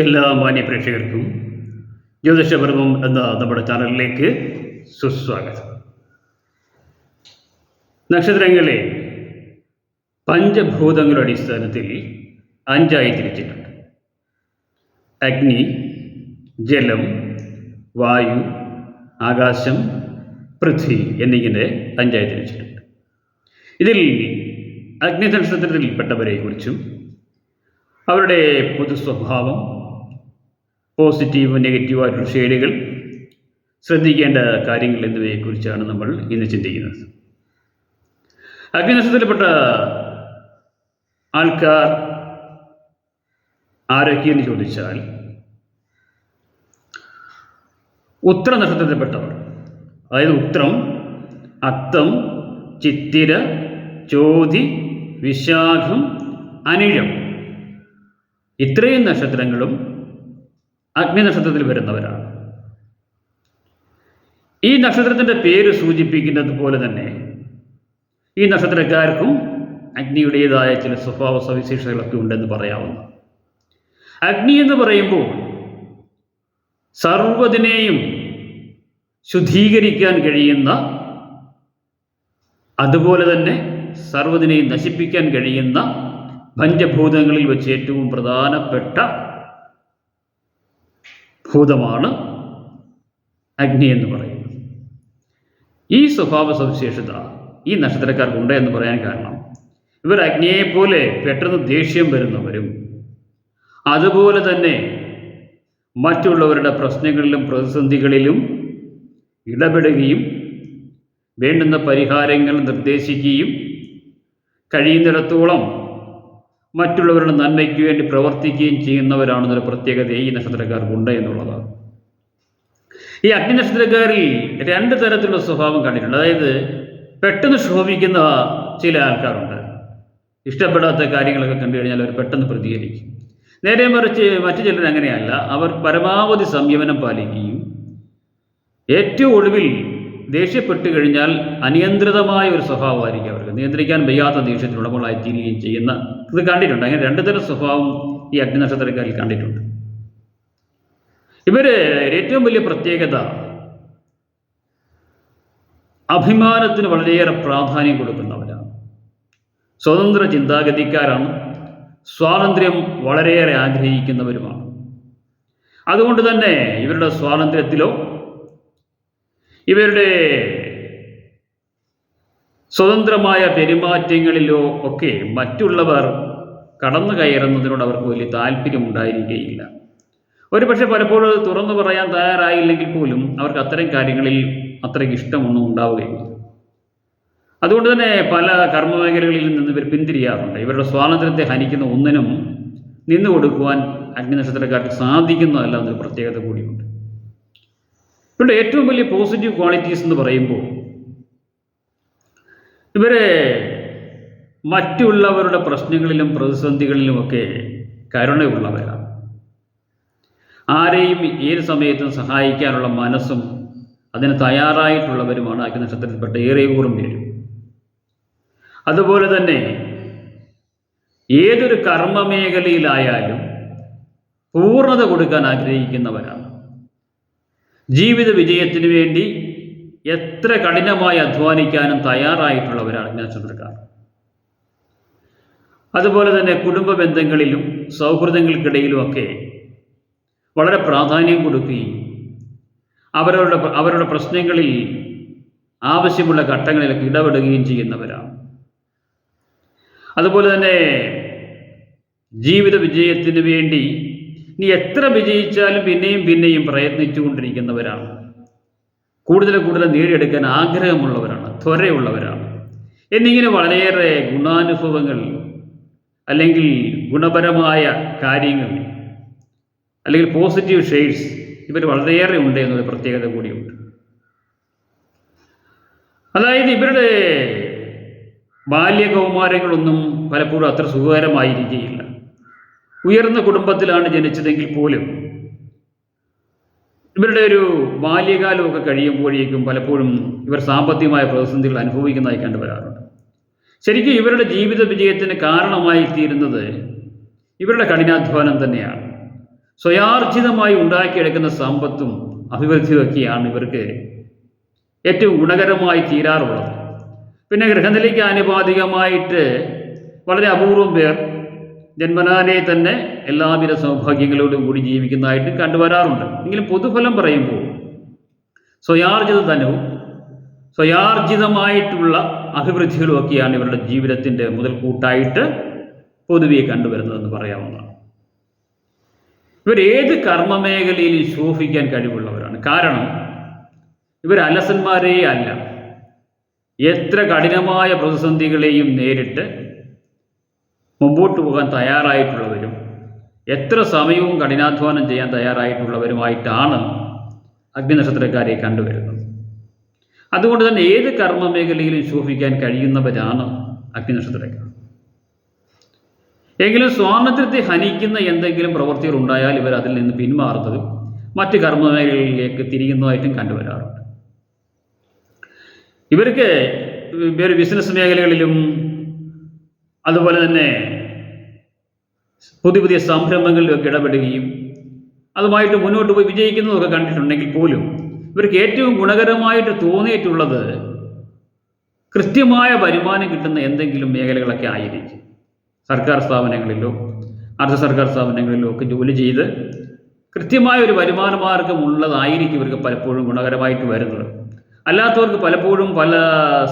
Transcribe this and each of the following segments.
എല്ലാ മാന്യ പ്രേക്ഷകർക്കും ജ്യോതിഷപർവം എന്ന നമ്മുടെ ചാനലിലേക്ക് സുസ്വാഗതം. നക്ഷത്രങ്ങളെ പഞ്ചഭൂതങ്ങളുടെ അടിസ്ഥാനത്തിൽ അഞ്ചായി തിരിച്ചിട്ടുണ്ട്. അഗ്നി ജലം വായു ആകാശം പൃഥ്വി എന്നിങ്ങനെ അഞ്ചായി തിരിച്ചിട്ടുണ്ട്. ഇതിൽ അഗ്നി നക്ഷത്രത്തിൽപ്പെട്ടവരെ കുറിച്ചും അവരുടെ പൊതു സ്വഭാവം പോസിറ്റീവ് നെഗറ്റീവ് ആയിട്ടുള്ള ഷെയ്ഡുകൾ ശ്രദ്ധിക്കേണ്ട കാര്യങ്ങൾ എന്നിവയെക്കുറിച്ചാണ് നമ്മൾ ഇന്ന് ചിന്തിക്കുന്നത്. അഗ്നിനക്ഷത്രത്തിൽപ്പെട്ട ആൾക്കാർ ആരൊക്കെയെന്ന് ചോദിച്ചാൽ ഉത്തര നക്ഷത്രത്തിൽപ്പെട്ടവർ. അതായത് ഉത്രം അത്തം ചിത്തിര ചോതി വിശാഖം അനിഴം. ഇത്രയും നക്ഷത്രങ്ങളും അഗ്നി നക്ഷത്രത്തിൽ വരുന്നവരാണ്. ഈ നക്ഷത്രത്തിന്റെ പേര് സൂചിപ്പിക്കുന്നത് പോലെ തന്നെ ഈ നക്ഷത്രക്കാർക്കും അഗ്നിയുടേതായ ചില സ്വഭാവ സവിശേഷതകളൊക്കെ ഉണ്ടെന്ന് പറയാവുന്ന അഗ്നി എന്ന് പറയുമ്പോൾ സർവതിനെയും ശുദ്ധീകരിക്കാൻ കഴിയുന്ന അതുപോലെ തന്നെ സർവതിനെയും നശിപ്പിക്കാൻ കഴിയുന്ന പഞ്ചഭൂതങ്ങളിൽ വെച്ച് ഏറ്റവും പ്രധാനപ്പെട്ട ഭൂതമാണ് അഗ്നി എന്ന് പറയുന്നത്. ഈ സ്വഭാവ സവിശേഷത ഈ നക്ഷത്രക്കാർക്കുണ്ട് എന്ന് പറയാൻ കാരണം ഇവർ അഗ്നിയെപ്പോലെ പെട്ടെന്ന് ദേഷ്യം വരുന്നവരും അതുപോലെ തന്നെ മറ്റുള്ളവരുടെ പ്രശ്നങ്ങളിലും പ്രതിസന്ധികളിലും ഇടപെടുകയും വേണ്ടുന്ന പരിഹാരങ്ങൾ നിർദ്ദേശിക്കുകയും കഴിയുന്നിടത്തോളം മറ്റുള്ളവരുടെ നന്മയ്ക്ക് വേണ്ടി പ്രവർത്തിക്കുകയും ചെയ്യുന്നവരാണെന്നൊരു പ്രത്യേകത ഈ നക്ഷത്രക്കാർക്കുണ്ട് എന്നുള്ളതാണ് ഈ അഗ്നി നക്ഷത്രക്കാരിൽ രണ്ട് തരത്തിലുള്ള സ്വഭാവം കണ്ടിട്ടുണ്ട്. അതായത് പെട്ടെന്ന് ശോഭിക്കുന്ന ചില ആൾക്കാരുണ്ട്. ഇഷ്ടപ്പെടാത്ത കാര്യങ്ങളൊക്കെ കണ്ടു കഴിഞ്ഞാൽ അവർ പെട്ടെന്ന് പ്രതികരിക്കും. നേരെ മറിച്ച് മറ്റു ചിലർ അങ്ങനെയല്ല. അവർ പരമാവധി സംയമനം പാലിക്കുകയും ഏറ്റവും ഒടുവിൽ ദേഷ്യപ്പെട്ട് കഴിഞ്ഞാൽ അനിയന്ത്രിതമായ ഒരു സ്വഭാവമായിരിക്കും അവർക്ക്. നിയന്ത്രിക്കാൻ വയ്യാത്ത ദേഷ്യത്തിനുടമകളായി തീരുകയും ചെയ്യുന്ന ഇത് കണ്ടിട്ടുണ്ട്. അങ്ങനെ രണ്ട് തരം സ്വഭാവം ഈ അഗ്നി നക്ഷത്രക്കാരിൽ കണ്ടിട്ടുണ്ട്. ഇവർ ഏറ്റവും വലിയ പ്രത്യേകത അഭിമാനത്തിന് വളരെയേറെ പ്രാധാന്യം കൊടുക്കുന്നവരാണ്. സ്വതന്ത്ര ചിന്താഗതിക്കാരാണ്. സ്വാതന്ത്ര്യം വളരെയേറെ ആഗ്രഹിക്കുന്നവരുമാണ്. അതുകൊണ്ട് തന്നെ ഇവരുടെ സ്വാതന്ത്ര്യത്തിലോ ഇവരുടെ സ്വതന്ത്രമായ പെരുമാറ്റങ്ങളിലോ ഒക്കെ മറ്റുള്ളവർ കടന്നു കയറുന്നതിനോട് അവർക്ക് വലിയ താല്പര്യം ഉണ്ടായിരിക്കുകയില്ല ഒരു പക്ഷെ പലപ്പോഴും തുറന്നു പറയാൻ തയ്യാറായില്ലെങ്കിൽ പോലും അവർക്ക് അത്തരം കാര്യങ്ങളിൽ അത്രയ്ക്ക് ഇഷ്ടമൊന്നും ഉണ്ടാവുകയില്ല. അതുകൊണ്ട് തന്നെ പല കർമ്മമേഖലകളിൽ നിന്ന് ഇവർ പിന്തിരിയാറുണ്ട്. ഇവരുടെ സ്വാതന്ത്ര്യത്തെ ഹനിക്കുന്ന ഒന്നിനും നിന്നു കൊടുക്കുവാൻ അഗ്നിനക്ഷത്രക്കാർക്ക് സാധിക്കുന്നതല്ല എന്നൊരു പ്രത്യേകത കൂടിയുണ്ട്. ഇവരുടെ ഏറ്റവും വലിയ പോസിറ്റീവ് ക്വാളിറ്റീസ് എന്ന് പറയുമ്പോൾ ഇവരെ മറ്റുള്ളവരുടെ പ്രശ്നങ്ങളിലും പ്രതിസന്ധികളിലുമൊക്കെ കരുണയുള്ളവരാണ്. ആരെയും ഏത് സമയത്തും സഹായിക്കാനുള്ള മനസ്സും അതിന് തയ്യാറായിട്ടുള്ളവരുമാണ് അഗ്നി നക്ഷത്രത്തിൽപ്പെട്ട ഏറെ കൂറും പേരും. അതുപോലെ തന്നെ ഏതൊരു കർമ്മമേഖലയിലായാലും പൂർണത കൊടുക്കാൻ ആഗ്രഹിക്കുന്നവരാണ്. ജീവിത വിജയത്തിന് വേണ്ടി എത്ര കഠിനമായി അധ്വാനിക്കാനും തയ്യാറായിട്ടുള്ളവരാണ് ജ്ഞാനചന്ദ്രക്കാർ അതുപോലെ തന്നെ കുടുംബ ബന്ധങ്ങളിലും സൗഹൃദങ്ങൾക്കിടയിലുമൊക്കെ വളരെ പ്രാധാന്യം കൊടുക്കുകയും അവരവരുടെ അവരുടെ പ്രശ്നങ്ങളിൽ ആവശ്യമുള്ള ഘട്ടങ്ങളിലൊക്കെ ഇടപെടുകയും ചെയ്യുന്നവരാണ്. അതുപോലെ തന്നെ ജീവിത വിജയത്തിന് വേണ്ടി ഇനി എത്ര വിജയിച്ചാലും പിന്നെയും പിന്നെയും പ്രയത്നിച്ചുകൊണ്ടിരിക്കുന്നവരാണ്. കൂടുതൽ കൂടുതൽ നേടിയെടുക്കാൻ ആഗ്രഹമുള്ളവരാണ് ത്വരയുള്ളവരാണ്. എന്നിങ്ങനെ വളരെയേറെ ഗുണാനുഭവങ്ങൾ അല്ലെങ്കിൽ ഗുണപരമായ കാര്യങ്ങൾ അല്ലെങ്കിൽ പോസിറ്റീവ് ഷെയ്ഡ്സ് ഇവർ വളരെയേറെ ഉണ്ട് എന്നൊരു പ്രത്യേകത കൂടിയുണ്ട്. അതായത് ഇവരുടെ ബാല്യകൗമാരങ്ങളൊന്നും പലപ്പോഴും അത്ര സുഖകരമായിരിക്കുകയില്ല. ഉയർന്ന കുടുംബത്തിലാണ് ജനിച്ചതെങ്കിൽ പോലും ഇവരുടെ ഒരു ബാല്യകാലമൊക്കെ കഴിയുമ്പോഴേക്കും പലപ്പോഴും ഇവർ സാമ്പത്തികമായ പ്രതിസന്ധികൾ അനുഭവിക്കുന്നതായി കണ്ടുവരാറുണ്ട് ശരിക്കും ഇവരുടെ ജീവിത വിജയത്തിന് കാരണമായി തീരുന്നത് ഇവരുടെ കഠിനാധ്വാനം തന്നെയാണ്. സ്വയാർജിതമായി ഉണ്ടാക്കിയെടുക്കുന്ന സമ്പത്തും അഭിവൃദ്ധിയൊക്കെയാണ് ഇവർക്ക് ഏറ്റവും ഗുണകരമായി തീരാറുള്ളത്. പിന്നെ ഗൃഹനിലയ്ക്ക് ആനുപാതികമായിട്ട് വളരെ അപൂർവം പേർ ജന്മനാനെ തന്നെ എല്ലാവിധ സൗഭാഗ്യങ്ങളോടും കൂടി ജീവിക്കുന്നതായിട്ട് കണ്ടുവരാറുണ്ട്. എങ്കിലും പൊതുഫലം പറയുമ്പോൾ സ്വയാർജിത ധനവും സ്വയാർജിതമായിട്ടുള്ള അഭിവൃദ്ധികളുമൊക്കെയാണ് ഇവരുടെ ജീവിതത്തിന്റെ മുതൽക്കൂട്ടായിട്ട് പൊതുവെ കണ്ടുവരുന്നതെന്ന് പറയാവുന്നതാണ്. ഇവർ ഏത് കർമ്മമേഖലയിലും ശോഭിക്കാൻ കഴിവുള്ളവരാണ്. കാരണം ഇവർ അലസന്മാരേ അല്ല. എത്ര കഠിനമായ പ്രതിസന്ധികളെയും നേരിട്ട് മുമ്പോട്ട് പോകാൻ തയ്യാറായിട്ടുള്ളവരും എത്ര സമയവും കഠിനാധ്വാനം ചെയ്യാൻ തയ്യാറായിട്ടുള്ളവരുമായിട്ടാണ് അഗ്നിനക്ഷത്രക്കാരെ കണ്ടുവരുന്നത്. അതുകൊണ്ട് തന്നെ ഏത് കർമ്മ മേഖലയിലും ശോഭിക്കാൻ കഴിയുന്നവരാണ് അഗ്നിനക്ഷത്രക്കാർ. എങ്കിലും സ്വാതന്ത്ര്യത്തെ ഹനിക്കുന്ന എന്തെങ്കിലും പ്രവൃത്തികൾ ഉണ്ടായാൽ ഇവർ അതിൽ നിന്ന് പിന്മാറുന്നതും മറ്റ് കർമ്മ മേഖലകളിലേക്ക് തിരിയുന്നതായിട്ടും കണ്ടുവരാറുണ്ട്. ഇവർക്ക് വേറെ ബിസിനസ് മേഖലകളിലും അതുപോലെ തന്നെ പുതിയ പുതിയ സംരംഭങ്ങളിലൊക്കെ ഇടപെടുകയും അതുമായിട്ട് മുന്നോട്ട് പോയി വിജയിക്കുന്നതൊക്കെ കണ്ടിട്ടുണ്ടെങ്കിൽ പോലും ഇവർക്ക് ഏറ്റവും ഗുണകരമായിട്ട് തോന്നിയിട്ടുള്ളത് കൃത്യമായ വരുമാനം കിട്ടുന്ന എന്തെങ്കിലും മേഖലകളൊക്കെ ആയിരിക്കും. സർക്കാർ സ്ഥാപനങ്ങളിലോ അർദ്ധ സർക്കാർ സ്ഥാപനങ്ങളിലോ ഒക്കെ ജോലി ചെയ്ത് കൃത്യമായ ഒരു വരുമാന മാർഗം ഉള്ളതായിരിക്കും ഇവർക്ക് പലപ്പോഴും ഗുണകരമായിട്ട് വരുന്നത്. അല്ലാത്തവർക്ക് പലപ്പോഴും പല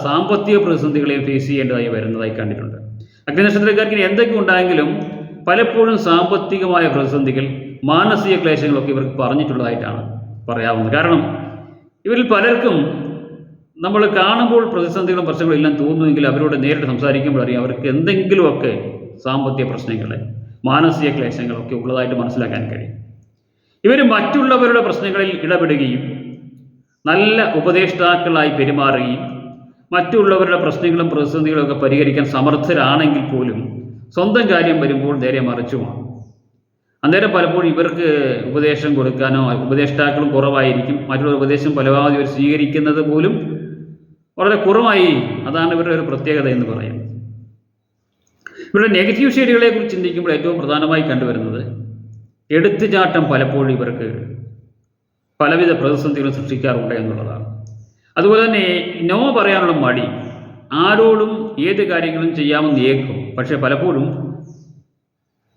സാമ്പത്തിക പ്രതിസന്ധികളെയും ഫേസ് ചെയ്യേണ്ടതായി വരുന്നതായി കണ്ടിട്ടുണ്ട്. അഗ്നിനക്ഷത്രക്കാർക്ക് എന്തൊക്കെ ഉണ്ടായെങ്കിലും പലപ്പോഴും സാമ്പത്തികമായ പ്രതിസന്ധികൾ മാനസിക ക്ലേശങ്ങളൊക്കെ ഇവർക്ക് പറഞ്ഞിട്ടുള്ളതായിട്ടാണ് പറയാവുന്നത്. കാരണം ഇവരിൽ പലർക്കും നമ്മൾ കാണുമ്പോൾ പ്രതിസന്ധികളും പ്രശ്നങ്ങളും എല്ലാം തോന്നുമെങ്കിൽ അവരോട് നേരിട്ട് സംസാരിക്കുമ്പോൾ അറിയാം അവർക്ക് എന്തെങ്കിലുമൊക്കെ സാമ്പത്തിക പ്രശ്നങ്ങൾ മാനസിക ക്ലേശങ്ങളൊക്കെ ഉള്ളതായിട്ട് മനസ്സിലാക്കാൻ കഴിയും. ഇവർ മറ്റുള്ളവരുടെ പ്രശ്നങ്ങളിൽ ഇടപെടുകയും നല്ല ഉപദേഷ്ടാക്കളായി പെരുമാറുകയും മറ്റുള്ളവരുടെ പ്രശ്നങ്ങളും പ്രതിസന്ധികളും ഒക്കെ പരിഹരിക്കാൻ സമർത്ഥരാണെങ്കിൽ പോലും സ്വന്തം കാര്യം വരുമ്പോൾ നേരെ മറിച്ചുമാണ് അന്നേരം പലപ്പോഴും ഇവർക്ക് ഉപദേശം കൊടുക്കാനോ ഉപദേഷ്ടാക്കളും കുറവായിരിക്കും. മറ്റുള്ള ഉപദേശം പരമാവധി ഇവർ സ്വീകരിക്കുന്നത് പോലും വളരെ കുറവായി. അതാണ് ഇവരുടെ ഒരു പ്രത്യേകത എന്ന് പറയുന്നത് ഇവരുടെ നെഗറ്റീവ് ഷെയ്ഡുകളെ കുറിച്ച് ചിന്തിക്കുമ്പോൾ ഏറ്റവും പ്രധാനമായി കണ്ടുവരുന്നത് എടുത്തുചാട്ടം പലപ്പോഴും ഇവർക്ക് പലവിധ പ്രതിസന്ധികളും സൃഷ്ടിക്കാറുണ്ട് എന്നുള്ളതാണ്. അതുപോലെ തന്നെ നോ പറയാനുള്ള മടി. ആരോടും ഏത് കാര്യങ്ങളും ചെയ്യാമെന്ന് ഏക്കും. പക്ഷേ പലപ്പോഴും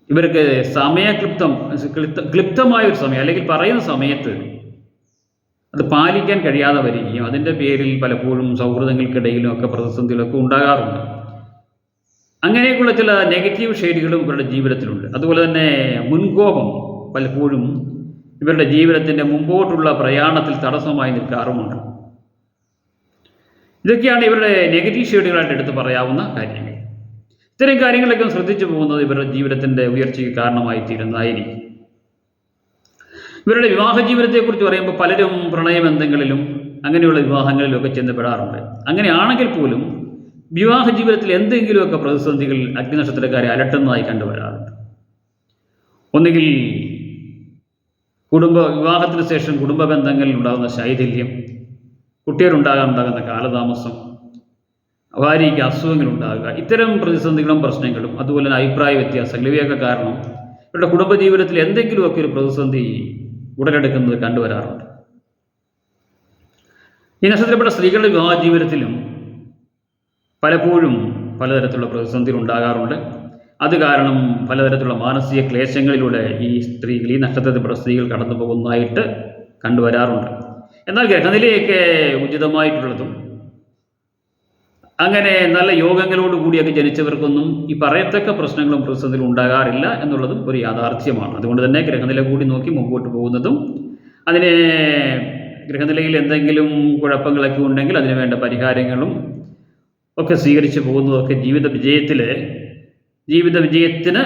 ഇവർക്ക് സമയക്ലിപ്തം ക്ലിപ്ത ക്ലിപ്തമായ ഒരു സമയം അല്ലെങ്കിൽ പറയുന്ന സമയത്ത് അത് പാലിക്കാൻ കഴിയാതെ വരികയും അതിന്റെ പേരിൽ പലപ്പോഴും സൗഹൃദങ്ങൾക്കിടയിലും ഒക്കെ പ്രതിസന്ധികളൊക്കെ ഉണ്ടാകാറുണ്ട്. അങ്ങനെയൊക്കെയുള്ള ചില നെഗറ്റീവ് ഷെയ്ഡുകളും ഇവരുടെ ജീവിതത്തിലുണ്ട്. അതുപോലെ തന്നെ മുൻകോപം പലപ്പോഴും ഇവരുടെ ജീവിതത്തിന്റെ മുമ്പോട്ടുള്ള പ്രയാണത്തിൽ തടസ്സമായി നിൽക്കാറുമുണ്ട്. ഇതൊക്കെയാണ് ഇവരുടെ നെഗറ്റീവ് ഷെയ്ഡുകളായിട്ട് എടുത്ത് പറയാവുന്ന കാര്യങ്ങൾ. ഇത്തരം കാര്യങ്ങളൊക്കെ ശ്രദ്ധിച്ചു പോകുന്നത് ഇവരുടെ ജീവിതത്തിന്റെ ഉയർച്ചയ്ക്ക് കാരണമായി തീരുന്നതായിരിക്കും ഇവരുടെ വിവാഹ ജീവിതത്തെക്കുറിച്ച് പറയുമ്പോൾ പലരും പ്രണയബന്ധങ്ങളിലും അങ്ങനെയുള്ള വിവാഹങ്ങളിലൊക്കെ ചെന്ന് പെടാറുണ്ട്. അങ്ങനെയാണെങ്കിൽ പോലും വിവാഹ ജീവിതത്തിൽ എന്തെങ്കിലുമൊക്കെ പ്രതിസന്ധികൾ അഗ്നിനക്ഷത്രക്കാരെ അലട്ടുന്നതായി കണ്ടുവരാറുണ്ട് ഒന്നുകിൽ കുടുംബ വിവാഹത്തിന് ശേഷം കുടുംബ ബന്ധങ്ങളിൽ ഉണ്ടാകുന്ന ശൈഥില്യം കുട്ടികളുണ്ടാകാൻ ഉണ്ടാകുന്ന കാലതാമസം ഭാര്യയ്ക്ക് അസുഖങ്ങൾ ഉണ്ടാകുക ഇത്തരം പ്രതിസന്ധികളും പ്രശ്നങ്ങളും അതുപോലെ തന്നെ അഭിപ്രായ വ്യത്യാസങ്ങൾ ഇവയൊക്കെ കാരണം ഇവരുടെ കുടുംബജീവിതത്തിൽ എന്തെങ്കിലുമൊക്കെ ഒരു പ്രതിസന്ധി ഉടലെടുക്കുന്നത് കണ്ടുവരാറുണ്ട്. ഈ നക്ഷത്രപ്പെട്ട സ്ത്രീകളുടെ വിവാഹ ജീവിതത്തിലും പലപ്പോഴും പലതരത്തിലുള്ള പ്രതിസന്ധികൾ ഉണ്ടാകാറുണ്ട്. അത് കാരണം പലതരത്തിലുള്ള മാനസിക ക്ലേശങ്ങളിലൂടെ ഈ സ്ത്രീകൾ ഈ നക്ഷത്രത്തിൽപ്പെട്ട സ്ത്രീകൾ കടന്നു പോകുന്നതായിട്ട് കണ്ടുവരാറുണ്ട്. എന്നാൽ ഗ്രഹനിലയൊക്കെ ഉചിതമായിട്ടുള്ളതും അങ്ങനെ നല്ല യോഗങ്ങളോട് കൂടിയൊക്കെ ജനിച്ചവർക്കൊന്നും ഈ പറയത്തക്ക പ്രശ്നങ്ങളും പ്രതിസന്ധികളും ഉണ്ടാകാറില്ല എന്നുള്ളതും ഒരു യാഥാർത്ഥ്യമാണ്. അതുകൊണ്ട് തന്നെ ഗ്രഹനില കൂടി നോക്കി മുമ്പോട്ട് പോകുന്നതും അതിനെ ഗ്രഹനിലയിൽ എന്തെങ്കിലും കുഴപ്പങ്ങളൊക്കെ ഉണ്ടെങ്കിൽ അതിന് വേണ്ട പരിഹാരങ്ങളും ഒക്കെ സ്വീകരിച്ചു പോകുന്നതൊക്കെ ജീവിത വിജയത്തിൽ ജീവിത വിജയത്തിന്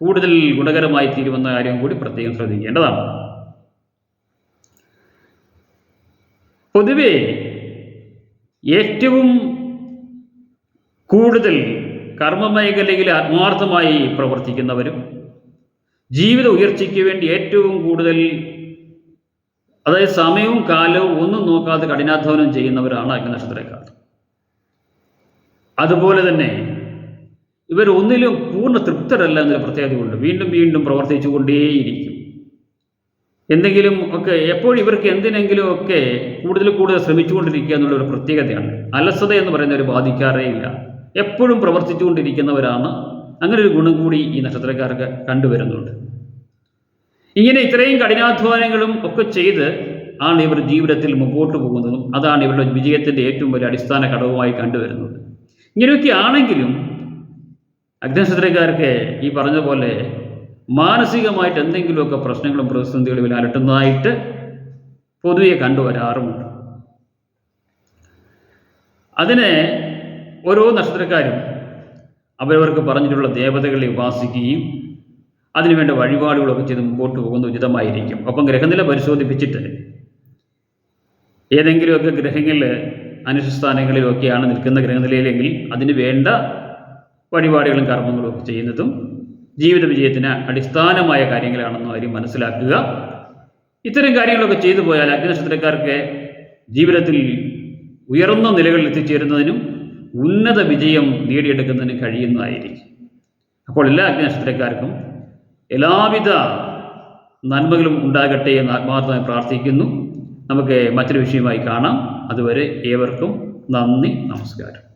കൂടുതൽ ഗുണകരമായി തീരുമെന്ന കാര്യം കൂടി പ്രത്യേകം ശ്രദ്ധിക്കേണ്ടതാണ്. പൊതുവെ ഏറ്റവും കൂടുതൽ കർമ്മമേഖലയിൽ ആത്മാർത്ഥമായി പ്രവർത്തിക്കുന്നവരും ജീവിത ഉയർച്ചയ്ക്ക് വേണ്ടി ഏറ്റവും കൂടുതൽ അതായത് സമയവും കാലവും ഒന്നും നോക്കാതെ കഠിനാധ്വാനം ചെയ്യുന്നവരാണ് അഗ്നക്ഷത്രക്കാർ അതുപോലെ തന്നെ ഇവർ ഒന്നിലും പൂർണ തൃപ്തരല്ല എന്നൊരു പ്രത്യേകതയുണ്ട്. വീണ്ടും വീണ്ടും പ്രവർത്തിച്ചു കൊണ്ടേയിരിക്കും എന്തെങ്കിലും ഒക്കെ എപ്പോഴും ഇവർക്ക് എന്തിനെങ്കിലും ഒക്കെ കൂടുതൽ കൂടുതൽ ശ്രമിച്ചുകൊണ്ടിരിക്കുക എന്നുള്ള ഒരു പ്രത്യേകതയാണ്. അലസത എന്ന് പറയുന്ന ഒരു ബാധിക്കാറേ ഇല്ല. എപ്പോഴും പ്രവർത്തിച്ചുകൊണ്ടിരിക്കുന്നവരാണ്. അങ്ങനെ ഒരു ഗുണം കൂടി ഈ നക്ഷത്രക്കാർക്ക് കണ്ടുവരുന്നുണ്ട്. ഇങ്ങനെ ഇത്രയും കഠിനാധ്വാനങ്ങളും ഒക്കെ ചെയ്ത് ആണ് ഇവർ ജീവിതത്തിൽ മുമ്പോട്ട് പോകുന്നതും അതാണ് ഇവരുടെ വിജയത്തിന്റെ ഏറ്റവും വലിയ അടിസ്ഥാന ഘടകമായി കണ്ടുവരുന്നത്. ഇങ്ങനെയൊക്കെ ആണെങ്കിലും അഗ്നനക്ഷത്രക്കാർക്ക് ഈ പറഞ്ഞ പോലെ മാനസികമായിട്ട് എന്തെങ്കിലുമൊക്കെ പ്രശ്നങ്ങളും പ്രതിസന്ധികളും അലട്ടുന്നതായിട്ട് പൊതുവെ കണ്ടുവരാറുമുണ്ട്. അതിന് ഓരോ നക്ഷത്രക്കാരും അവരവർക്ക് പറഞ്ഞിട്ടുള്ള ദേവതകളെ ഉപാസിക്കുകയും അതിനുവേണ്ട വഴിപാടുകളൊക്കെ ചെയ്ത് മുമ്പോട്ട് പോകുന്നത് ഉചിതമായിരിക്കും. ഒപ്പം ഗ്രഹനില പരിശോധിപ്പിച്ചിട്ട് ഏതെങ്കിലുമൊക്കെ ഗ്രഹങ്ങളിൽ അനുഷ്ഠാനങ്ങളിലൊക്കെയാണ് നിൽക്കുന്ന ഗ്രഹനിലയിലെങ്കിൽ അതിന് വേണ്ട വഴിപാടുകളും കർമ്മങ്ങളും ഒക്കെ ചെയ്യുന്നതും ജീവിത വിജയത്തിന് അടിസ്ഥാനമായ കാര്യങ്ങളാണെന്ന് അവർ മനസ്സിലാക്കുക. ഇത്തരം കാര്യങ്ങളൊക്കെ ചെയ്തു പോയാൽ അഗ്നിനക്ഷത്രക്കാർക്ക് ജീവിതത്തിൽ ഉയർന്ന നിലകളിൽ എത്തിച്ചേരുന്നതിനും ഉന്നത വിജയം നേടിയെടുക്കുന്നതിനും കഴിയുന്നതായിരിക്കും. അപ്പോൾ എല്ലാ അഗ്നിനക്ഷത്രക്കാർക്കും എല്ലാവിധ നന്മകളും ഉണ്ടാകട്ടെ എന്ന് ആത്മാർത്ഥമായി പ്രാർത്ഥിക്കുന്നു. നമുക്ക് മറ്റൊരു വിഷയമായി കാണാം. അതുവരെ ഏവർക്കും നന്ദി നമസ്കാരം.